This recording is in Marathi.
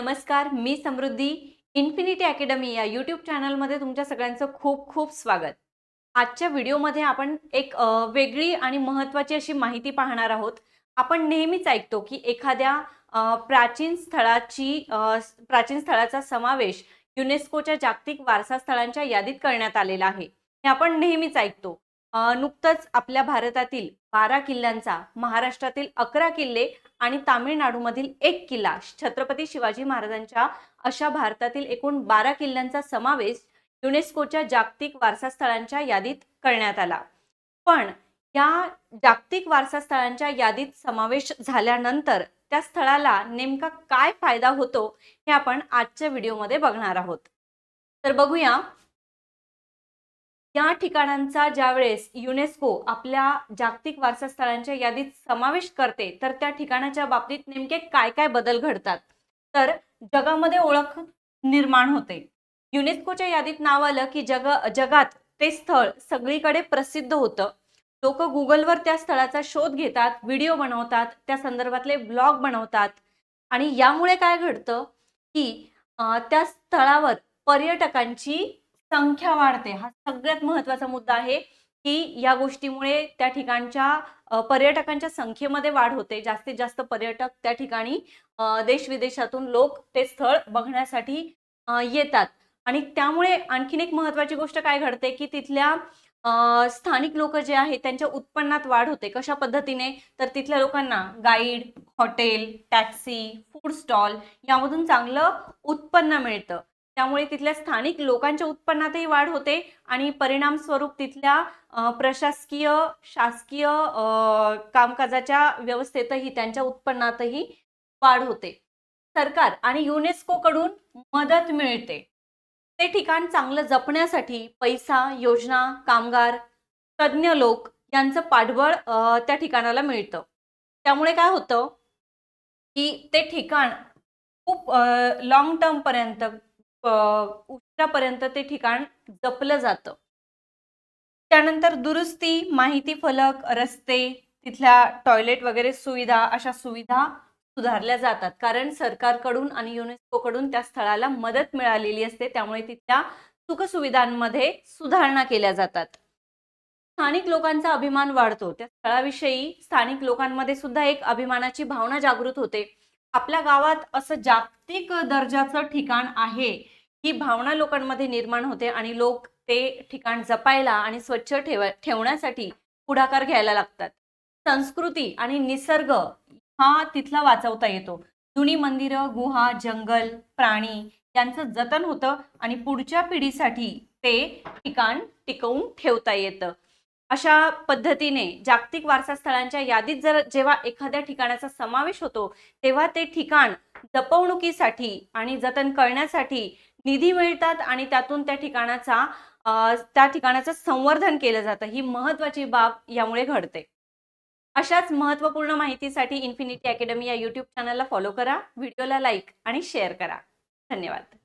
नमस्कार मी समृद्धी. इन्फिनिटी अकॅडमी या यूट्यूब चॅनलमध्ये तुमच्या सगळ्यांचं खूप खूप स्वागत. आजच्या व्हिडिओमध्ये आपण एक वेगळी आणि महत्त्वाची अशी माहिती पाहणार आहोत. आपण नेहमीच ऐकतो की एखाद्या प्राचीन स्थळाची प्राचीन स्थळाचा समावेश युनेस्कोच्या जागतिक वारसा स्थळांच्या यादीत करण्यात आलेला आहे. हे आपण नेहमीच ऐकतो. नुकतंच आपल्या भारतातील बारा किल्ल्यांचा महाराष्ट्रातील अकरा किल्ले आणि तामिळनाडूमधील एक किल्ला छत्रपती शिवाजी महाराजांच्या अशा भारतातील एकूण बारा किल्ल्यांचा समावेश युनेस्कोच्या जागतिक वारसा स्थळांच्या यादीत करण्यात आला. पण या जागतिक वारसा स्थळांच्या यादीत समावेश झाल्यानंतर त्या स्थळाला नेमका काय फायदा होतो हे आपण आजच्या व्हिडिओमध्ये बघणार आहोत. तर बघूया या ठिकाणांचा ज्यावेळेस युनेस्को आपल्या जागतिक वारसा स्थळांच्या यादीत समावेश करते तर त्या ठिकाणाच्या बाबतीत नेमके काय काय बदल घडतात? तर जगामध्ये ओळख निर्माण होते. युनेस्कोच्या यादीत नाव आलं की जग जगात ते स्थळ सगळीकडे प्रसिद्ध होतं. लोक गुगलवर त्या स्थळाचा शोध घेतात व्हिडिओ बनवतात त्या संदर्भातले ब्लॉग बनवतात. आणि यामुळे काय घडतं की त्या स्थळावर पर्यटकांची संख्या वाढते. हा सगळ्यात महत्त्वाचा मुद्दा आहे की या गोष्टीमुळे त्या ठिकाणच्या पर्यटकांच्या संख्येमध्ये वाढ होते. जास्तीत जास्त पर्यटक त्या ठिकाणी देश विदेशातून लोक ते स्थळ बघण्यासाठी येतात. आणि त्यामुळे आणखीन एक महत्वाची गोष्ट काय घडते की तिथल्या स्थानिक लोक जे आहेत त्यांच्या उत्पन्नात वाढ होते. कशा पद्धतीने? तर तिथल्या लोकांना guide hotel taxi food stall यामधून चांगलं उत्पन्न मिळतं. त्यामुळे तिथल्या स्थानिक लोकांच्या उत्पन्नातही वाढ होते आणि परिणाम स्वरूप तिथल्या प्रशासकीय शासकीय कामकाजाच्या व्यवस्थेतही त्यांच्या उत्पन्नातही वाढ होते. सरकार आणि युनेस्कोकडून मदत मिळते. ते ठिकाण चांगलं जपण्यासाठी पैसा योजना कामगार तज्ज्ञ लोक यांचं पाठबळ त्या ठिकाणाला मिळतं. त्यामुळे काय होतं की ते ठिकाण खूप लॉंग टर्म पर्यंत उशिरापर्यंत ते ठिकाण जपलं जातं. त्यानंतर दुरुस्ती माहिती फलक रस्ते तिथल्या टॉयलेट वगैरे सुविधा अशा सुविधा सुधारल्या जातात. कारण सरकारकडून आणि युनेस्कोकडून त्या स्थळाला मदत मिळालेली असते. त्यामुळे तिथल्या सुखसुविधांमध्ये सुधारणा केल्या जातात. स्थानिक लोकांचा अभिमान वाढतो. त्या स्थळाविषयी स्थानिक लोकांमध्ये सुद्धा एक अभिमानाची भावना जागृत होते. आपल्या गावात असं जागतिक दर्जाचं ठिकाण आहे ही भावना लोकांमध्ये निर्माण होते आणि लोक ते ठिकाण जपायला आणि स्वच्छ ठेव ठेवण्यासाठी पुढाकार घ्यायला लागतात. संस्कृती आणि निसर्ग हा तिथला वाचवता येतो. जुनी मंदिरं गुहा जंगल प्राणी यांचं जतन होतं आणि पुढच्या पिढीसाठी ते ठिकाण टिकवून ठेवता येतं. अशा पद्धतीने जागतिक वारसा स्थळांच्या यादीत जर जेव्हा एखाद्या ठिकाणाचा समावेश होतो तेव्हा ते ठिकाण जपवणुकीसाठी आणि जतन करण्यासाठी निधी मिळतात आणि त्यातून त्या ठिकाणाचा त्या ठिकाणाचं संवर्धन केलं जातं. ही महत्वाची बाब यामुळे घडते. अशाच महत्त्वपूर्ण माहितीसाठी इन्फिनिटी अकॅडमी या यूट्यूब चॅनलला फॉलो करा व्हिडिओला लाईक आणि शेअर करा. धन्यवाद.